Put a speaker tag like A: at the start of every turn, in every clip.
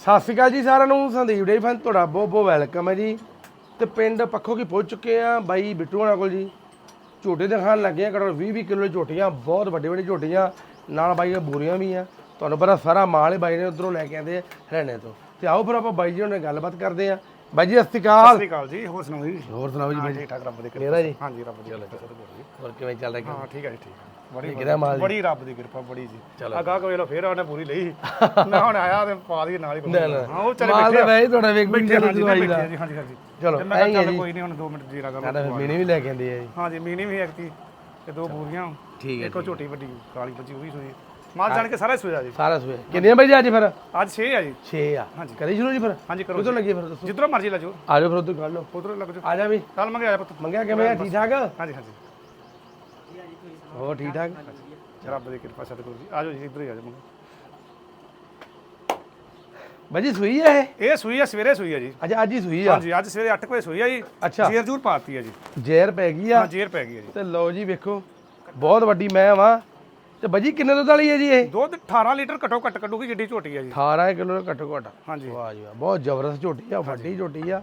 A: ਸਤਿ ਸ਼੍ਰੀ ਅਕਾਲ ਜੀ ਸਾਰਿਆਂ ਨੂੰ ਸੰਦੀਪ ਡੇ ਫਨ ਤੁਹਾਡਾ ਬਹੁਤ ਬਹੁਤ ਵੈਲਕਮ ਹੈ ਜੀ। ਤੇ ਪਿੰਡ ਪੱਖੋ ਕੀ ਪਹੁੰਚ ਚੁੱਕੇ ਆ ਬਾਈ ਬਿੱਟੂ ਹੋਣਾ ਕੋਲ ਜੀ। ਝੋਟੇ ਦਿਖਾਣ ਲੱਗੇ ਆ ਘੱਟੋ 20 20 ਕਿਲੋ ਝੋਟੀਆਂ ਬਹੁਤ ਵੱਡੇ ਵੱਡੇ ਝੋਟੀਆਂ ਨਾਲ ਬਾਈ ਦੀਆਂ ਬੋਰੀਆਂ ਵੀ ਆ। ਤੁਹਾਨੂੰ ਪਤਾ ਸਾਰਾ ਮਾਲ ਹੀ ਬਾਈ ਨੇ ਉਧਰੋਂ ਲੈ ਕੇ ਆਂਦੇ ਆ ਹਰਿਆਣੇ ਤੋਂ। ਤੇ ਆਓ ਫਿਰ ਆਪਾਂ ਬਾਈ ਜੀ ਨਾਲ ਗੱਲਬਾਤ ਕਰਦੇ ਆ। ਬਾਈ ਜੀ ਸਤਿ ਸ਼੍ਰੀ
B: ਸਤਿ
A: ਅਕਾਲ
B: ਸ਼੍ਰੀ ਅਕਾਲ ਜੀ ਹੋਰ ਸੁਣਾਓ ਜੀ?
A: ਹੋਰ ਸੁਣਾਓ ਜੀ ਬਾਈ ਜੀ।
B: ਠੀਕ ਠਾਕ ਰੱਬ ਦੀ ਕਿਰਪਾ ਹਾਂਜੀ ਰੱਬ ਦੀ ਕਿਰਪਾ
A: ਹੋਰ ਕਿਵੇਂ ਚੱਲ ਰਿਹਾ
B: ਹਾਂ ਠੀਕ ਹੈ ਜੀ ਠੀਕ ਹੈ। ਬੜੀ
A: ਕਿਹਦਾ ਮਾਲ ਜੀ?
B: ਬੜੀ ਰੱਬ ਦੀ ਕਿਰਪਾ ਬੜੀ ਜੀ।
A: ਚਲੋ।
B: ਅਗਾ ਕੋਈ ਲੋ ਫੇਰ ਉਹਨੇ ਪੂਰੀ ਲਈ। ਮੈਂ ਹੁਣ ਆਇਆ ਤੇ ਪਾ ਦੀ ਨਾਲ ਹੀ
A: ਨਾ ਨਾ।
B: ਹਾਂ ਉਹ ਚਲੇ
A: ਮਾਲ
B: ਬੈਠੇ
A: ਤਾਂ ਵੈਸੇ ਤੁਹਾਡਾ ਵੇਖ
B: ਬੈਠੇ
A: ਬੈਠੇ
B: ਹਾਂਜੀ
A: ਦਵਾਈ ਦਾ।
B: ਹਾਂਜੀ ਹਾਂਜੀ।
A: ਚਲੋ
B: ਤੇ ਮੈਂ
A: ਐਂ ਹੀ
B: ਕਿਹਾ
A: ਹੈ
B: ਚੱਲ
A: ਜੀ।
B: ਕੋਈ ਨਹੀਂ ਹੁਣ 2 ਮਿੰਟ ਜੀਰਾ ਕਰ
A: ਸਾਡਾ ਫਿਰ ਮੀਨੀ ਵੀ ਲੈ ਕੇ ਆਂਦੇ ਆ ਜੀ।
B: ਹਾਂਜੀ ਮੀਨੀ ਵੀ ਹੈਗੀ ਤੇ ਦੋ ਬੂਰੀਆਂ।
A: ਠੀਕ ਹੈ
B: ਇੱਕੋ ਝੋਟੀ ਵੱਡੀ ਕਾਲੀ ਬੱਜੀ ਉਹ ਵੀ ਸੋਈ। ਮਾਲ ਜਾਣ ਕੇ ਸਾਰਾ ਸੋਇਆ ਜੀ।
A: ਸਾਰਾ ਸਵੇ ਕਿੰਨੇ ਵਜੇ ਅੱਜ ਫਿਰ?
B: ਅੱਜ 6 ਆ ਜੀ।
A: 6 ਆ।
B: ਹਾਂਜੀ।
A: ਕਰੀ ਸ਼ੁਰੂ ਜੀ ਫਿਰ?
B: ਹਾਂਜੀ ਕਰੋ
A: ਕਿਦੋਂ ਲੱਗੀ ਫਿਰ ਦੱਸੋ।
B: ਜਿੱਧਰੋਂ ਮਰਜ਼ੀ ਲੈ ਜਾਓ।
A: ਆ ਜਾਓ ਫਿਰ ਉਧਰ ਕਰ ਲਓ।
B: ਉਧਰੋਂ ਲੱਗ ਜਾਓ।
A: ਆ ਜਾ ਵੀ।
B: ਕੱਲ ਮੰਗੇ ਆਇਆ ਪੁੱਤ।
A: ਮੰਗਿਆ ਕਿਵੇਂ ਆ? ਠੀਕ ਠਾਕ?
B: ਹਾਂਜੀ ਹਾਂਜੀ।
A: ਹੋਰ ਠੀਕ ਠਾਕ?
B: ਰੱਬ ਦੀ ਕਿਰਪਾ ਸਤਿਗੁਰੂ ਜੀ। ਆ ਜਾਓ ਜੀ ਇੱਧਰ ਹੀ ਆ ਜਾਓ ਮੰਗੋ
A: ਬਾਜੀ ਸੂਈ ਹੈ ਇਹ?
B: ਇਹ ਸੂਈ ਆ ਸਵੇਰੇ ਸੂਈ ਆ ਜੀ।
A: ਅੱਜ ਅੱਜ ਹੀ ਸੂਈ ਆ?
B: ਹਾਂਜੀ ਅੱਜ ਸਵੇਰੇ 8 ਵਜੇ ਸੂਈ ਆ ਜੀ।
A: ਅੱਛਾ।
B: ਜੇਰ ਜੂਰ ਪਾਤੀ ਆ ਜੀ।
A: ਜ਼ਹਿਰ ਪੈ ਗਈ ਆ?
B: ਹਾਂ ਜੇਰ ਪੈ ਗਈ ਆ ਜੀ।
A: ਤੇ ਲਓ ਜੀ ਵੇਖੋ ਬਹੁਤ ਵੱਡੀ ਮੈਂ ਵਾਂ ਤੇ ਬਾਜੀ ਕਿੰਨੇ ਦੁੱਧ ਵਾਲੀ ਹੈ ਜੀ ਇਹ?
B: ਦੁੱਧ 18 ਲੀਟਰ ਘਟੋ ਘੱਟ ਕੱਢੂਗੀ ਜਿੱਡੀ ਝੋਟੀ ਆ ਜੀ।
A: 18 ਕਿਲੋ ਦਾ ਘੱਟੋ ਘੱਟ।
B: ਹਾਂਜੀ।
A: ਵਾਹ ਜੀ ਵਾਹ ਬਹੁਤ ਜ਼ਬਰਦਸਤ ਝੋਟੀ ਆ ਵੱਡੀ ਝੋਟੀ ਆ।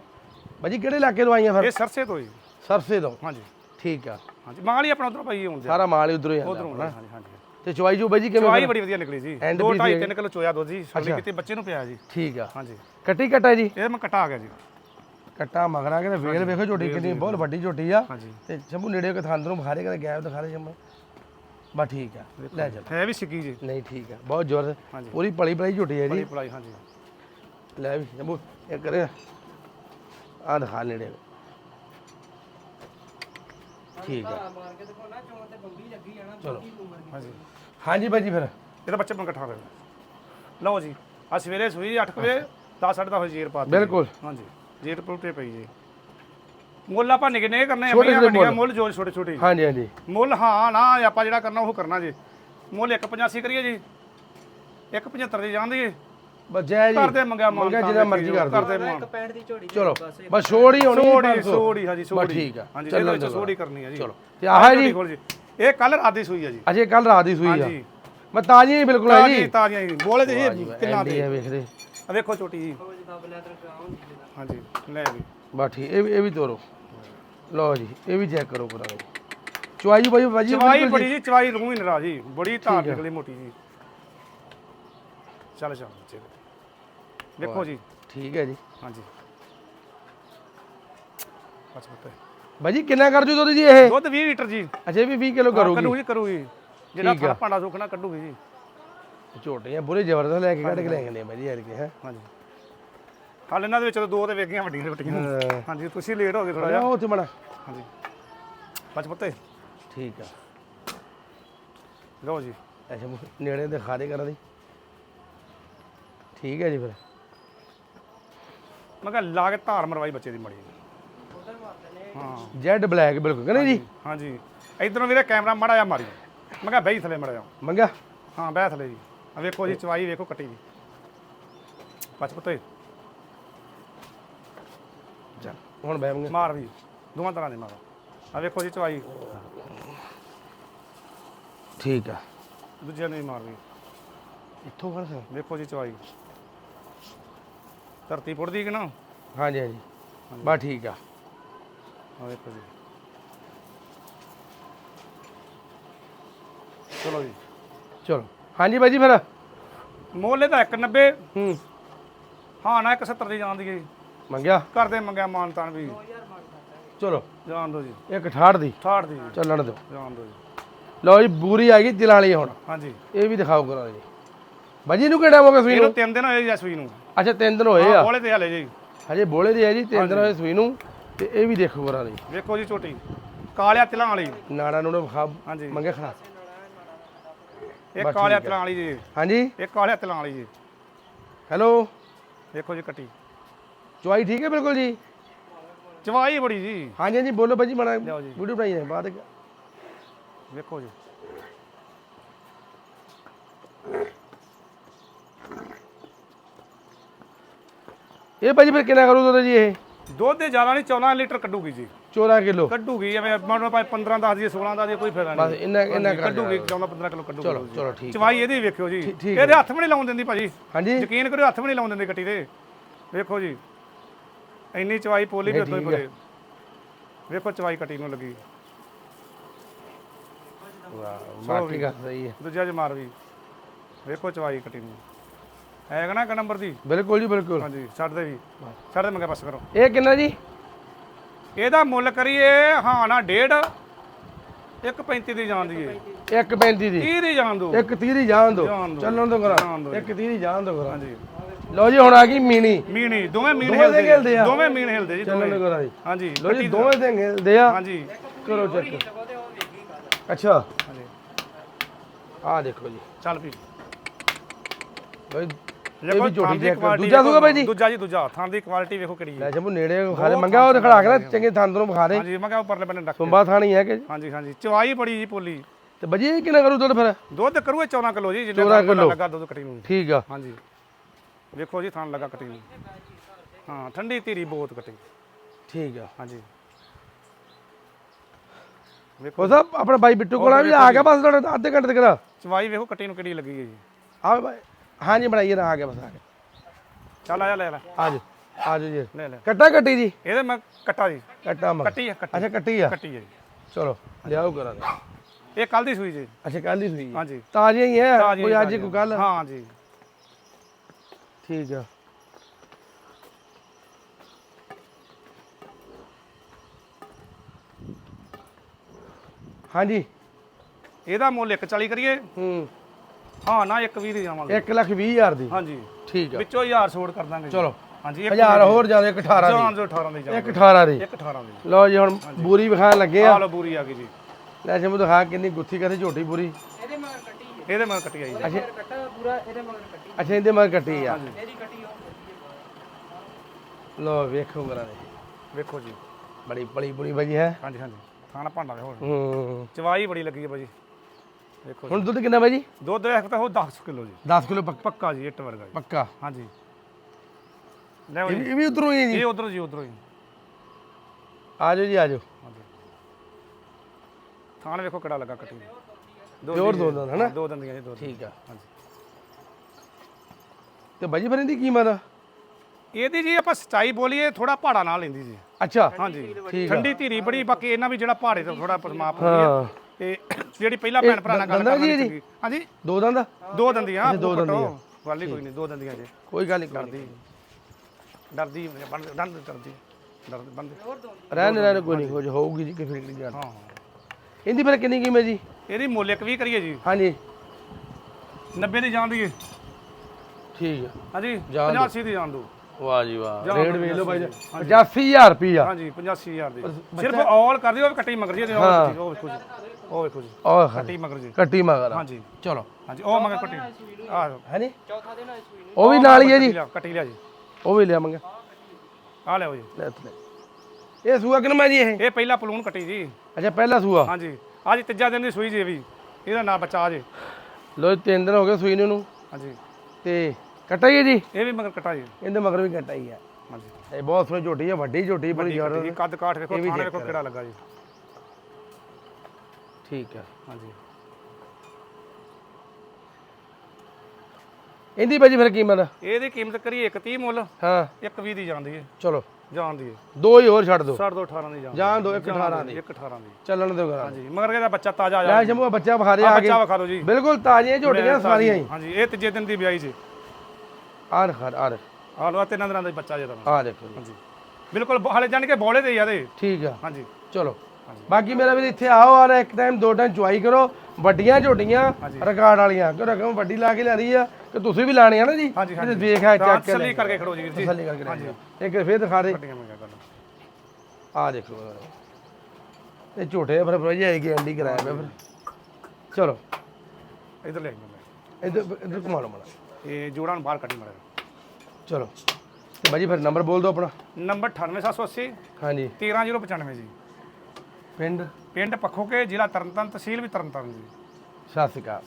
A: ਬਾਜੀ ਕਿਹੜੇ ਇਲਾਕੇ ਤੋਂ ਆਈਆਂ ਫਿਰ?
B: ਇਹ ਸਰਸੇ ਤੋਂ ਜੀ।
A: ਸਰਸੇ ਤੋਂ?
B: ਹਾਂਜੀ।
A: ਠੀਕ ਆ।
B: ਹਾਂਜੀ ਮਾਲ ਹੀ ਆਪਣਾ ਉਧਰੋਂ ਪਾਈ ਹੁੰਦੇ
A: ਸਾਰਾ ਮਾਲ ਹੀ ਉਧਰੋਂ ਹੀ
B: ਉਧਰੋਂ
A: ਆਉਂਦਾ
B: ਹਾਂਜੀ ਹਾਂਜੀ
A: ਤੇ ਚਵਾਈ ਜੋ ਬਾਜੀ ਕਿਵੇਂ
B: ਚਵਾਈ ਬੜੀ ਵਧੀਆ ਨਿਕਲੀ ਜੀ।
A: End
B: 2
A: piece
B: 2.5 3 ਕਿਲੋ ਚੋਇਆ ਦੁੱਧ ਜੀ ਛੋਲੇ ਕਿਤੇ ਬੱਚੇ ਨੂੰ ਪਿਆ ਜੀ।
A: ਠੀਕ ਆ।
B: ਹਾਂਜੀ।
A: ਕੱਟੀ ਕੱਟਾ ਜੀ?
B: ਇਹ ਮੈਂ ਕਟਾ ਆ ਗਿਆ ਜੀ।
A: ਕੱਟਾ ਮਗਰਾ ਕੇ ਵੇਲ ਵੇਖੋ ਝੋਟੀ ਕਿੰਨੀ ਬਹੁਤ ਵੱਡੀ ਝੋਟੀ ਆ। ਤੇ ਸ਼ੰਭੂ ਨੇੜੇ ਕੇ ਥਾਂ ਨੂੰ ਬਖਾਰੇ ਕਰ ਗੈਪ ਦਿਖਾ ਦੇ ਸ਼ੰਭੂ। ਬਸ ਠੀਕ ਆ। ਲੈ ਚੱਲ।
B: ਹੈ ਵੀ ਸਿੱਕੀ ਜੀ।
A: ਨਹੀਂ ਠੀਕ ਆ। ਬਹੁਤ ਜ਼ੋਰ ਪੂਰੀ ਪਲੀ ਪਲੀ ਝੋਟੀ ਹੈ ਜੀ।
B: ਬੜੀ ਪਲਾਈ ਹਾਂਜੀ।
A: ਲੈ ਵੀ ਸ਼ੰਭੂ ਇਹ ਕਰੇ ਆ ਦਿਖਾ ਨੇੜੇ। ਠੀਕ ਆ। ਚਲੋ।
B: ਹਾਂਜੀ।
A: ਹਾਂਜੀ ਬਾਜੀ ਫਿਰ।
B: ਇਹਦਾ ਬੱਚਾ ਮੈਂ ਕਟਾ ਰਿਹਾ ਲਓ ਜੀ ਆ ਸਵੇਰੇ ਸੂਈ 8 ਵਜੇ 10 10:30 ਵਜੇ ਜੇਰ ਪਾਤੀ
A: ਬਿਲਕੁਲ।
B: ਹਾਂਜੀ ਜੇਰ ਪੁਲਟੇ ਪਈ ਜੀ। ਮੁੱਲ ਆਪਾਂ ਨਿੱਕੇ ਨੇ ਕਰਨੇ ਆ ਬੜੀਆਂ ਵੱਡੀਆਂ
A: ਮੁੱਲ।
B: ਜੋ ਛੋਟੇ ਛੋਟੇ।
A: ਹਾਂਜੀ ਹਾਂਜੀ।
B: ਮੁੱਲ ਹਾਂ ਨਾ ਆਪਾਂ ਜਿਹੜਾ ਕਰਨਾ ਉਹ ਕਰਨਾ ਜੀ। ਮੁੱਲ 185 ਕਰੀਏ ਜੀ। 175 ਦੀ ਜਾਂਦੀ
A: ਬਸ ਜੈ। ਜੀ
B: ਕਰਦੇ ਮੰਗਿਆ ਮਾਨ
A: ਮੰਗਿਆ ਜਿੰਨਾ ਮਰਜ਼ੀ ਕਰ ਦਿਓ।
B: ਕਰਦੇ ਮਾਨ
C: 65 ਦੀ ਝੋੜੀ
A: ਚਲੋ ਬਸ ਛੋੜ ਹੀ ਹੋਣੀ
B: ਸੋੜੀ
A: 500
B: ਸੋੜੀ ਹਾਂਜੀ
A: ਬਸ
B: ਸੋੜੀ
A: ਠੀਕ ਆ।
B: ਹਾਂਜੀ
A: ਚੱਲਣ
B: ਇਹਦੇ ਵਿੱਚ
A: ਦਿਓ।
B: ਸੋੜੀ ਕਰਨੀ ਹੈ ਜੀ।
A: ਚਲੋ। ਤੇ ਆਹ ਜੀ।
B: ਖੋਲ ਜੀ। ਇਹ ਕੱਲ ਰਾਤ ਦੀ ਸੂਈ ਆ ਜੀ।
A: ਅਜੇ ਕੱਲ ਰਾਤ ਦੀ ਸੂਈ ਆ।
B: ਹਾਂਜੀ।
A: ਮੈਂ ਤਾਜੀ ਹੀ ਬਿਲਕੁਲ ਹੈ
B: ਤਾਜ਼ੀ
A: ਜੀ।
B: ਤਾਜ਼ੀਆਂ ਜੀ ਬੋਲੇ ਤੇ ਇਹ ਕਿੰਨਾ
A: ਐਂਡੀ
B: ਦੇ
A: ਹੈ ਵੇਖਦੇ।
B: ਆ ਵੇਖੋ ਛੋਟੀ ਜੀ। ਹਾਂਜੀ ਲੈ ਵੀ
A: ਬਸ ਠੀਕ ਇਹ ਵੀ ਇਹ ਵੀ ਤੋਰੋ। ਲਓ ਜੀ ਇਹ ਵੀ ਚੈੱਕ ਕਰੋ ਜੀ ਚੁਆਈ ਬਾਈ ਬਾਜੀ
B: ਚਵਾਈ ਬੜੀ ਜੀ ਚਵਾਈ ਰੂਹ ਹੀ ਨਰਾ ਜੀ। ਬੜੀ ਧਾਰ ਨਿਕਲੀ ਮੋਟੀ ਜੀ। ਚੱਲ ਚੱਲ ਬੱਚੇ ਵੇਖੋ ਜੀ।
A: ਠੀਕ ਹੈ ਜੀ।
B: ਹਾਂਜੀ। ਅੱਛਾ ਪੁੱਤ
A: ਬਾਜੀ ਕਿੰਨਾ ਕਰ ਜੂ ਦੁੱਧ ਜੀ ਇਹ?
B: ਦੁੱਧ 20 ਲੀਟਰ ਜੀ।
A: ਅਜੇ ਵੀ 20 ਕਿਲੋ ਕਰੂਗੀ।
B: ਜੀ ਕਰੂਗੀ। ਜਿਹੜਾ ਥਾਂ ਭਾਂਡਾ ਸੁੱਕਣਾ ਕੱਢੂਗੀ ਜੀ।
A: ਝੋਟੀਆਂ ਬੁਰੇ ਜ਼ਬਰਦਸਤ ਲੈ ਕੇ ਕੱਢ ਕੇ ਲੈ ਗਏ ਨੇ ਬਾਜੀ ਯਾਰ ਕੇ ਹੈ।
B: ਹਾਂਜੀ। ਹਾਲ ਇਹਨਾਂ ਦੇ ਵਿੱਚ ਤਾਂ ਦੋ ਤੇ ਵੇਗੀਆਂ ਵੱਡੀਆਂ ਵੱਡੀਆਂ ਹਾਂਜੀ ਤੁਸੀਂ ਲੇਟ ਹੋ ਗਏ ਥੋੜਾ ਜਿਹਾ।
A: ਉਹ ਉੱਥੇ ਮੜਾ।
B: ਹਾਂਜੀ। ਬਚ ਪੁੱਤੇ
A: ਠੀਕ ਆ।
B: ਲਓ ਜੀ।
A: ਅੱਛਾ ਨੇੜੇ ਦਿਖਾ ਦੇ ਕਰਾਂ ਦੀ। ਠੀਕ ਹੈ ਜੀ ਫਿਰ।
B: ਮੈਂ ਕਿਹਾ ਲਾ ਕੇ ਧਾਰ ਮਰਵਾਈ ਬੱਚੇ ਦੀ ਮੜੀ ਹਾਂ।
A: ਜੈਡ ਬਲੈਕ ਬਿਲਕੁਲ ਕਹਿੰਦੇ ਜੀ?
B: ਹਾਂਜੀ ਇਧਰੋਂ ਵੀਰੇ ਕੈਮਰਾ ਮੜਾ ਜਾ ਮਾਰੀ। ਮੈਂ ਕਿਹਾ ਬਈ ਥਲੇ ਮੜਾ ਜਾ
A: ਮੰਗਿਆ?
B: ਹਾਂ ਬਹਿ ਥਲੇ ਜੀ। ਆ ਵੇਖੋ ਜੀ ਚਵਾਈ ਵੇਖੋ ਕੱਟੀ ਜੀ। ਬਚ ਪੁੱਤੇ
A: ਚੱਲ। ਹੁਣ ਬੈ ਮੰਗੇ
B: ਮਾਰ ਵੀ। ਦੋਵਾਂ ਤਰ੍ਹਾਂ ਦੇ ਮਾਰੋ। ਆ ਵੇਖੋ ਜੀ ਚਵਾਈ।
A: ਠੀਕ ਆ।
B: ਦੂਜਿਆਂ ਨੇ ਮਾਰ ਵੀ।
A: ਇੱਥੋਂ ਫੜ
B: ਵੇਖੋ ਜੀ ਚਵਾਈ। ਧਰਤੀ ਪੁੱਟਦੀ ਕਿ ਨਾ?
A: ਹਾਂਜੀ ਹਾਂਜੀ। ਬਸ ਠੀਕ ਆ।
B: ਆ ਵੇਖੋ ਜੀ। ਚਲੋ ਜੀ।
A: ਚਲੋ। ਹਾਂਜੀ ਬਾਜੀ ਫਿਰ?
B: ਮੋਲੇ ਤਾਂ 190
A: ਹੂੰ।
B: ਹਾਂ ਨਾ 170 ਦੀ ਜਾਂਦੀ ਹੈ
A: ਮੰਗਿਆ?
B: ਕਰਦੇ ਮੰਗਿਆ ਮਾਨਤਾਨ ਵੀ।
A: ਚਲੋ।
B: ਜਾਣ ਦੋ ਜੀ।
A: ਇੱਕ 68 ਦੀ।
B: 68 ਦੀ ਜੀ।
A: ਚੱਲਣ ਦਿਓ।
B: ਜਾਣ ਦੋ ਜੀ।
A: ਲਓ ਜੀ ਬੂਰੀ ਆ ਗਈ ਦਿਲਾਂ ਵਾਲੀ ਹੁਣ।
B: ਹਾਂਜੀ।
A: ਇਹ ਵੀ ਦਿਖਾਓ ਕਰਾਂ ਜੀ। ਬਾਜੀ ਨੂੰ ਕਿਹੜਾ
B: ਇਹਨੂੰ
A: ਨੂੰ?
B: ਤਿੰਨ ਦਿਨ ਹੋਏ ਜੀ ਸੂਈ ਨੂੰ।
A: ਅੱਛਾ ਤਿੰਨ ਦਿਨ ਹੋਏ ਆ।
B: ਬੋਲੇ ਤੇ ਹਲੇ ਜੀ।
A: ਹਜੇ ਬੋਲੇ ਦੇ ਆ ਜੀ ਤਿੰਨ ਦਿਨ ਹੋਏ ਸੂਈ ਨੂੰ ਤੇ ਇਹ ਵੀ ਦੇਖੋ ਕਰਾਂ ਜੀ
B: ਵੇਖੋ ਜੀ ਝੋਟੀ। ਕਾਲਿਆ ਤਿਲਾਂ ਵਾਲੀ।
A: ਨਾੜਾ ਨੂੰ ਵਿਖਾ
B: ਹਾਂਜੀ।
A: ਮੰਗੇ ਖੜਾ।
B: ਇਹ ਕਾਲਿਆ ਤਿਲਾਂ ਵਾਲੀ ਜੀ।
A: ਹਾਂਜੀ?
B: ਇਹ ਕਾਲਿਆ ਤਿਲਾਂ ਵਾਲੀ ਜੀ।
A: ਹੈਲੋ?
B: ਵੇਖੋ ਜੀ ਕੱਟੀ।
A: ਚੁਆਈ ਠੀਕ ਹੈ ਬਿਲਕੁਲ ਜੀ?
B: ਚਵਾਈ ਬੜੀ ਜੀ।
A: ਹਾਂਜੀ ਹਾਂਜੀ ਬੋਲੋ ਬਾਜੀ ਮਾੜਾ
B: ਲਿਆਓ ਜੀ।
A: ਵੀਡੀਓ ਬਣਾਈ ਹੈ ਬਾਅਦ
B: ਵੇਖੋ ਜੀ।
A: ਇਹ ਬਾਜੀ ਫਿਰ ਕਿੰਨਾ ਕਰੂ ਦੁੱਧ ਜੀ ਇਹ?
B: ਦੁੱਧ ਦੇ ਜ਼ਿਆਦਾ ਨਹੀਂ 14 ਲੀਟਰ ਕੱਢੂਗੀ ਜੀ।
A: 14 ਕਿਲੋ?
B: ਕੱਢੂਗੀ ਐਵੇਂ ਮੰਨ ਭਾਵੇਂ 15 10 ਦੀ 16 ਦਾ ਦੀ ਕੋਈ ਫਾਇਦਾ
A: ਬਸ
B: ਨਹੀਂ।
A: ਇੰਨਾ ਇੰਨਾ ਕਰ
B: ਕੱਢੂਗੀ ਚਾਹੁੰਦਾ 15 ਕਿਲੋ ਕੱਢੂਗੀ
A: ਚਲੋ ਚਲੋ ਠੀਕ
B: ਚਵਾਈ ਇਹਦੀ ਵੇਖਿਓ ਜੀ। ਇਹਦੇ ਹੱਥ ਵੀ ਨਹੀਂ ਲਾਉਣ ਦਿੰਦੀ ਭਾਜੀ।
A: ਹਾਂਜੀ?
B: ਯਕੀਨ ਕਰਿਓ ਹੱਥ ਵੀ ਨਹੀਂ ਲਾਉਣ ਦਿੰਦੀ ਕੱਟੀ ਦੇ। ਵੇਖੋ ਜੀ। ਇੰਨੀ ਚਵਾਈ ਪੋਲੀ ਵੀ ਉੱਤੋਂ ਹੀ ਪਰੇ ਵੇਖੋ ਚਵਾਈ ਕੱਟੀ ਨੂੰ ਲੱਗੀ।
A: ਵਾਹ ਸਹੀ ਹੈ।
B: ਦੂਜਾ ਚ ਮਾਰ ਵੀ। ਵੇਖੋ ਚਵਾਈ ਕੱਟੀ ਨੂੰ। ਹੈਗਾ ਨਾ ਇੱਕ ਨੰਬਰ ਦੀ?
A: ਬਿਲਕੁਲ ਜੀ ਬਿਲਕੁਲ।
B: ਹਾਂਜੀ ਛੱਡ ਦੇ ਵੀ ਛੱਡ ਦੇ ਮੰਗਾ ਪਾਸ ਕਰੋ।
A: ਇਹ ਕਿੰਨਾ ਜੀ?
B: ਇਹਦਾ ਮੁੱਲ ਕਰੀਏ ਹਾਂ ਨਾ ਡੇਢ। 1.35 ਦੀ ਜਾਣ ਦੀ ਏ
A: 1.35 ਦੀ।
B: 30 ਦੀ ਜਾਣ ਦੋ।
A: ਇੱਕ ਜਾਣ ਦੋ।
B: ਜਾਣ ਦਿਓ।
A: ਚੱਲਣ ਦੋ ਕਰਾ
B: ਜਾਣ ਦਿਓ।
A: ਇੱਕ ਜਾਣ ਦੋ ਕਰਾ
B: ਹਾਂਜੀ।
A: ਲਓ ਜੀ ਹੁਣ ਆ ਗਈ ਮੀਣੀ।
B: ਮੀਣੀ ਦੋਵੇਂ
A: ਦੋਵੇਂ ਦੇ
B: ਹਿਲਦੇ
A: ਹਿਲਦੇ ਆ।
B: ਦੋਵੇਂ ਮੀਨ ਹਿਲਦੇ ਜੀ
A: ਚੱਲਣ
B: ਦੋਵੇਂ।
A: ਦੋ ਕਰਾ ਜੀ।
B: ਹਾਂਜੀ
A: ਲਓ ਜੀ ਦੋਵੇਂ ਦੇ ਹਿਲਦੇ ਆ।
B: ਹਾਂਜੀ।
A: ਕਰੋ ਚੈੱਕ। ਅੱਛਾ।
B: ਹਾਂਜੀ।
A: ਆ ਦੇਖੋ ਜੀ।
B: ਚੱਲ ਵੀ
A: ਜੀ ਇਹ ਵੀ ਝੋਟੀ
B: ਦੀ
A: ਦੂਜਾ ਸੂਗਾ ਬਾਈ ਜੀ?
B: ਦੂਜਾ ਜੀ ਦੂਜਾ ਥਾਂ ਦੀ ਕੁਆਲਿਟੀ ਵੇਖੋ ਕਿਹੜੀ ਹੈ।
A: ਲੈ ਜੰਮੂ ਨੇੜੇ ਖਾ ਲੈ ਮੰਗਾ ਉਹ ਖੜਾ ਕੇ ਚੰਗੇ ਥਾਂ ਤੋਂ ਦੇ।
B: ਹਾਂਜੀ ਮੈਂ ਕਿਹਾ ਉੱਪਰਲੇ ਬੰਨੇ ਰੱਖ
A: ਸੁੰਬਾ ਥਾਣੀ ਹੈ ਕਿ?
B: ਹਾਂਜੀ ਹਾਂਜੀ। ਚਵਾਈ ਬੜੀ ਜੀ ਪੋਲੀ।
A: ਤੇ ਬਜੀ ਇਹ ਕਿੰਨਾ ਕਰੂ ਦੁੱਧ ਫਿਰ?
B: ਦੁੱਧ ਕਰੂਏ 14 ਕਿਲੋ ਜੀ ਜਿੰਨੇ
A: 14
B: ਦਾ
A: ਕਿੱਲੋ।
B: ਲੱਗਾ ਦੁੱਧ ਕੱਟੀ ਨੂੰ।
A: ਠੀਕ ਆ।
B: ਹਾਂਜੀ। ਵੇਖੋ ਜੀ ਥਾਂ ਲੱਗਾ ਕੱਟੀ ਨੂੰ। ਹਾਂ ਠੰਡੀ ਧੀਰੀ ਬਹੁਤ ਕੱਟੀ
A: ਠੀਕ ਆ।
B: ਹਾਂਜੀ। ਵੇਖੋ
A: ਸਾਹਿਬ ਆਪਣਾ ਬਾਈ ਬਿੱਟੂ ਕੋਲ ਆ ਵੀ ਆ ਗਿਆ ਬਸ ਤੁਹਾਡੇ ਅੱਧੇ ਘੰਟੇ ਤੱਕ ਦਾ।
B: ਚਵਾਈ ਵੇਖੋ ਕੱਟੀ ਨੂੰ ਕਿਹੜੀ ਲੱਗੀ ਹੈ ਜੀ।
A: ਆ ਬਾਈ। ਹਾਂਜੀ ਬਣਾਈਏ ਨਾ ਆ ਗਿਆ ਬਸ ਆ ਗਿਆ।
B: ਚੱਲ ਆਇਆ ਲੈ ਲੈ।
A: ਆ ਜਾ ਆ ਜਾ ਜੀ।
B: ਲੈ ਲੈ।
A: ਕੱਟਾ ਕੱਟੀ ਜੀ?
B: ਇਹਦੇ ਮੈਂ ਕੱਟਾ ਜੀ।
A: ਕੱਟਾ ਮਰ
B: ਕੱਟੀ ਕੱਟੀ।
A: ਅੱਛਾ ਕੱਟੀ ਆ?
B: ਕੱਟੀ ਹੈ ਜੀ।
A: ਚਲੋ ਲਿਆਓ ਕਰਾ ਦੇ।
B: ਇਹ ਕੱਲ ਦੀ ਸੂਈ ਜੀ।
A: ਅੱਛਾ ਕੱਲ ਹੀ ਸੂਈ।
B: ਹਾਂਜੀ।
A: ਤਾਜ਼ੀਆਂ ਹੀ ਹੈ
B: ਤਾਜ਼ੀ
A: ਕੋਈ ਅੱਜ ਕੋਈ ਕੱਲ
B: ਹਾਂ ਜੀ।
A: ਠੀਕ ਆ। ਹਾਂਜੀ।
B: ਇਹਦਾ ਮੁੱਲ 140 ਕਰੀਏ।
A: ਹੂੰ।
B: ਹਾਂ ਨਾ 120 ਦੀ ਜਾਵਾਂਗੇ
A: 1 ਲੱਖ 20 ਹਜ਼ਾਰ ਦੀ।
B: ਹਾਂਜੀ।
A: ਠੀਕ ਆ।
B: ਵਿੱਚੋਂ 1000 ਛੋੜ ਕਰ ਦਾਂਗੇ ਜੀ।
A: ਚਲੋ।
B: ਹਾਂਜੀ ਇੱਕ
A: ਹਜ਼ਾਰ ਹੋਰ ਜ਼ਿਆਦਾ 1 18
B: ਜਾਨ ਜੋ 18 ਦੀ
A: ਦੀ
B: ਜਾਵਾਂਗੇ
A: 1 18 ਦੀ।
B: ਇੱਕ 18 ਦੀ।
A: ਲਓ ਜੀ ਹੁਣ ਬੂਰੀ ਵਿਖਾਣ ਲੱਗੇ ਆ।
B: ਆ ਲੋ ਬੂਰੀ ਆ ਗਈ ਜੀ।
A: ਲੈ ਸ਼ਮੂ ਦਿਖਾ ਕਿੰਨੀ ਗੁੱਥੀ ਕਦੇ ਝੋਟੀ ਬੂਰੀ।
C: ਇਹਦੇ ਮਗਰ ਕੱਟੀ ਹੈ
B: ਇਹਦੇ ਮੈਂ ਕੱਟੀ ਆਈ ਜੀ।
A: ਅੱਛਾ।
C: ਕੱਟਾ ਪੂਰਾ ਇਹਦੇ ਮਗਰ ਕੱਟੀ
A: ਅੱਛਾ ਇਹਦੇ ਮਗਰ ਕੱਟੀ ਆ।
C: ਇਹਦੀ ਕੱਟੀ ਉਹ
A: ਲਓ ਵੇਖੋ ਕਰਾ ਦੇ
B: ਵੇਖੋ ਜੀ।
A: ਬੜੀ ਬੜੀ ਬੁਰੀ ਬਾਜੀ ਹੈ।
B: ਹਾਂਜੀ ਹਾਂਜੀ। ਥਾਣਾ ਭਾਂਡਾ ਵੇ ਹੋਰ।
A: ਹੂੰ।
B: ਚਵਾਈ ਬੜੀ ਲੱਗੀ ਹੈ ਭਾਜੀ ਜੀ।
A: ਹੁਣ ਦੁੱਧ ਕਿੰਨਾ ਬਾਜੀ
B: ਦੁੱਧ ਇੱਕ ਤਾਂ ਉਹ 10 ਕਿਲੋ ਜੀ।
A: 10 ਕਿਲੋ ਪੱਕਾ
B: ਜੀ ਇੱਟ ਵਰਗਾ ਜੀ।
A: ਪੱਕਾ।
B: ਹਾਂਜੀ। ਲੈ
A: ਇਹ
B: ਜੀ।
A: ਵੀ- ਇਹ ਵੀ ਉਧਰੋਂ ਹੀ ਹੈ ਜੀ।
B: ਇਹ ਉਧਰੋਂ ਜੀ ਉਧਰੋਂ ਹੀ।
A: ਆ ਜਾਓ ਜੀ ਆ ਜਾਓ।
B: ਹਾਂਜੀ। ਥਾਣ ਵੇਖੋ ਕਿਹੜਾ ਲੱਗਾ ਕੱਟੀ ਨੂੰ।
A: ਪਿਓਰ
B: ਦੀ
A: ਦੋ
B: ਜੀ।
A: ਦੰਦ ਹਨਾ?
B: ਦੋ ਦੰਦੀਆਂ ਜੀ ਦੋ ਦੰਦ।
A: ਠੀਕ ਆ।
B: ਹਾਂਜੀ।
A: ਤੇ ਬਾਜੀ ਫਿਰ ਇਹਦੀ ਕੀਮਤ?
B: ਇਹਦੀ ਜੀ ਆਪਾਂ ਸਚਾਈ ਬੋਲੀਏ ਥੋੜਾ ਪਹਾੜਾ ਨਾਲ ਲੈਂਦੀ ਜੀ।
A: ਅੱਛਾ।
B: ਹਾਂਜੀ।
A: ਠੀਕ ਆ।
B: ਠੰਡੀ ਧੀਰੀ ਬੜੀ ਬਾਕੀ ਇਹਨਾਂ ਵੀ ਜਿਹੜਾ ਪਹਾੜੇ ਤੋਂ ਥੋੜਾ ਹੁੰਦੀ
A: ਹਾਂ
B: ਹੈ। ਤੇ ਜਿਹੜੀ ਪਹਿਲਾਂ ਭੈਣ ਭਰਾ ਨਾਲ ਗੱਲ
A: ਦੰਦਾਂ
B: ਕਰਨੀ
A: ਜੀ
B: ਚੰਗੀ ਹਾਂਜੀ।
A: ਦੋ ਦੰਦ?
B: ਦੋ ਦੰਦੀਆਂ
A: ਦੋ
B: ਦੋ
A: ਦੰਦੀਆਂ।
B: ਵਾਲੀ ਕੋਈ ਨਹੀਂ ਦੋ ਦੰਦੀਆਂ ਜੀ।
A: ਕੋਈ ਗੱਲ ਨਹੀਂ ਕਰਦੀ
B: ਡਰਦੀ। ਬੰਦ ਦੰਦ ਡਰਦੀ ਡਰਦੀ। ਬੰਦ।
A: ਰਹਿਣ ਰਹਿਣ ਕੋਈ ਨਹੀਂ ਕੁਝ ਹੋਊਗੀ ਜੀ ਕਿਸੇ ਦੀ ਗੱਲ।
B: ਹਾਂ। ਹਾਂ
A: ਇਹਦੀ ਫਿਰ ਕਿੰਨੀ ਕੀਮਤ ਜੀ?
B: ਇਹਦੀ ਮੁੱਲ ਇੱਕ ਵੀ ਕਰੀਏ ਜੀ।
A: ਹਾਂਜੀ।
B: 90 ਦੀ ਜਾਣ ਦੀਏ
A: ਠੀਕ ਆ।
B: ਹਾਂਜੀ
A: ਜਾਣ ਦਿਓ।
B: 85 ਦੀ ਜਾਣ ਦੋ
A: ਵਾਹ ਜੀ ਵਾਹ। ਰੇਟ ਵੇਖ ਲਓ ਭਾਈ
B: ਹਾਂਜੀ।
A: 85000 ਰੁਪਿਆ
B: ਹਾਂਜੀ 85000 ਦੀ। ਸਿਰਫ ਆਲ ਕਰਦੀ ਵੀ ਕੱਟੀ ਮਗਰ ਜੀ ਇਹਦੇ, ਉਹ
A: ਹਾਂ।
B: ਉਹ ਵੇਖੋ ਜੀ। ਉਹ ਵੇਖੋ ਜੀ
A: ਓਹ
B: ਕੱਟੀ ਮਗਰ ਜੀ।
A: ਕੱਟੀ ਮਗਰ ਆ।
B: ਹਾਂਜੀ।
A: ਚਲੋ।
B: ਹਾਂਜੀ ਉਹ ਮਗਰ ਕੱਟੀ ਆ
A: ਹਾਂਜੀ
C: ਚੌਥਾ ਦਿਨ ਹੋਇਆ ਸੂਈ ਨੂੰ।
A: ਉਹ ਵੀ ਨਾਲ ਹੀ ਹੈ ਜੀ।
B: ਲਿਆ ਕੱਟੀ ਲਿਆ ਜੀ।
A: ਉਹ ਵੀ ਲਿਆਵਾਂਗੇ
B: ਆ ਲਿਓ ਜੀ।
A: ਲੈ ਇੱਥੇ ਲੈ। ਇਹ ਸੂਆ ਕਿੰਨਾ ਜੀ ਇਹ?
B: ਇਹ ਪਹਿਲਾ ਪਲੂਨ ਕੱਟੀ ਜੀ।
A: ਅੱਛਾ ਪਹਿਲਾ ਸੂਆ?
B: ਹਾਂਜੀ। ਅੱਜ ਤੀਜਾ ਦਿਨ ਦੀ ਸੂਈ ਜੀ ਇਹ ਵੀ। ਇਹਦਾ ਨਾਂ ਬੱਚਾ ਜੇ।
A: ਲੋ ਜੀ, ਤਿੰਨ ਦਿਨ ਹੋ ਗਏ ਸੂਈ ਨੂੰ ਇਹਨੂੰ।
B: ਹਾਂਜੀ।
A: ਤੇ ਕੱਟਾ ਹੀ ਹੈ ਜੀ?
B: ਇਹ ਵੀ ਮਗਰ ਕੱਟਾ ਜੀ
A: ਇਹਦੇ ਮਗਰ ਵੀ ਕੱਟਾ ਹੀ। ਹੈ
B: ਹਾਂਜੀ।
A: ਇਹ ਬਹੁਤ ਸੋਹਣੀ ਝੋਟੀ ਹੈ ਵੱਡੀ ਝੋਟੀ ਬੜੀ
B: ਇਹ
A: ਜ਼ਬਰਦਸਤ
B: ਕੱਦ ਕਾਠ ਵੇਖੋ ਥਾਣੇ ਵੇਖੋ ਕਿਹੜਾ ਲੱਗਾ ਜੀ।
A: ਠੀਕ ਹੈ
B: ਹਾਂਜੀ।
A: ਇਹਦੀ ਭਾਜੀ ਫਿਰ ਕੀਮਤ?
B: ਇਹਦੀ ਕੀਮਤ ਕਰੀਏ 130 ਮੁੱਲ
A: ਹਾਂ।
B: 120 ਦੀ ਜਾਂਦੀ ਹੈ
A: ਚਲੋ।
B: ਜਾਂਦੀ ਹੈ
A: ਦੋ ਹੀ ਹੋਰ ਛੱਡ ਦਿਓ।
B: 62 18 ਦੀ ਜਾਂਦੀ
A: ਜਾਣ ਦਿਓ 1 18 ਦੀ।
B: 1 18 ਦੀ।
A: ਚੱਲਣ ਦਿਓ ਕਰਾਂ
B: ਹਾਂਜੀ ਮਗਰ ਇਹਦਾ ਬੱਚਾ ਤਾਜ਼ਾ ਆ
A: ਲੈ ਸ਼ੰਭੂ ਬੱਚਾ ਦੇ
B: ਆ
A: ਆ ਕੇ।
B: ਬੱਚਾ ਵਿਖਾ ਦਿਓ ਜੀ।
A: ਬਿਲਕੁਲ ਤਾਜ਼ੀਆਂ ਝੋਟੀਆਂ ਸਾਰੀਆਂ ਹੀ।
B: ਹਾਂਜੀ ਇਹ ਤੀਜੇ ਦਿਨ ਦੀ ਵਿਆਹੀ ਜੀ
A: ਆਰ ਖਰ ਆਰ
B: ਆ ਲੋ ਤਿੰਨ ਦਿਨਾਂ ਦਾ ਬੱਚਾ ਜੇ ਤਾਂ।
A: ਆ ਦੇਖੋ ਜੀ।
B: ਹਾਂਜੀ। ਬਿਲਕੁਲ ਹਾਲੇ ਜਾਣ ਕੇ ਬੋਲੇ ਤੇ ਯਾਦੇ
A: ਠੀਕ ਆ।
B: ਹਾਂਜੀ।
A: ਚਲੋ। ਬਾਕੀ ਮੇਰਾ ਵੀ ਇੱਥੇ ਆਓ ਔਰ ਇੱਕ ਟਾਈਮ ਦੋ ਟਾਈਮ ਚੁਆਈ ਕਰੋ। ਵੱਡੀਆਂ ਝੋਟੀਆਂ ਰਿਕਾਰਡ ਵਾਲੀਆਂ। ਕਿਉਂ ਰਕਮ ਵੱਡੀ ਲਾ ਕੇ ਲਿਆਦੀ ਆ ਕਿ ਤੁਸੀਂ ਵੀ ਲਾਣੀ ਆ ਨਾ ਜੀ। ਤੇ ਵੇਖ ਆ ਚੈੱਕ ਕਰ
B: ਤਸੱਲੀ ਕਰਕੇ ਖੜੋ ਜੀ ਵੀਰ ਜੀ।
A: ਤਸੱਲੀ ਕਰਕੇ ਹਾਂਜੀ। ਇੱਕ ਵਾਰ ਫੇਰ ਦਿਖਾ ਦੇ।
B: ਮੈਂ
A: ਆ ਦੇਖੋ। ਇਹ ਝੋਟੇ ਫਿਰ ਭਰਾਈ ਆਏਗੀ ਐਂਡੀ ਕਰਾਇਆ ਫਿਰ। ਚਲੋ।
B: ਇਧਰ ਲੈ ਆਈ
A: ਇੱਧਰ ਇੱਧਰ ਘੁਮਾ ਲਓ ਮਾੜਾ।
B: ਮੈਂ ਇਹ ਜੋੜਾਂ ਨੂੰ ਬਾਹਰ ਕੱਢੀ ਮਾਰਿਆ
A: ਚਲੋ। ਤੇ ਬਾਜੀ ਫਿਰ ਨੰਬਰ ਬੋਲ ਦਿਓ ਆਪਣਾ।
B: ਨੰਬਰ 98780
A: ਹਾਂਜੀ।
B: 13095 ਜੀ।
A: ਪਿੰਡ?
B: ਪਿੰਡ ਪੱਖੋਕੇ ਜ਼ਿਲ੍ਹਾ ਤਰਨਤਾਰਨ ਤਹਿਸੀਲ ਵੀ ਤਰਨਤਾਰਨ ਜੀ।
A: ਸਤਿ ਸ਼੍ਰੀ ਅਕਾਲ।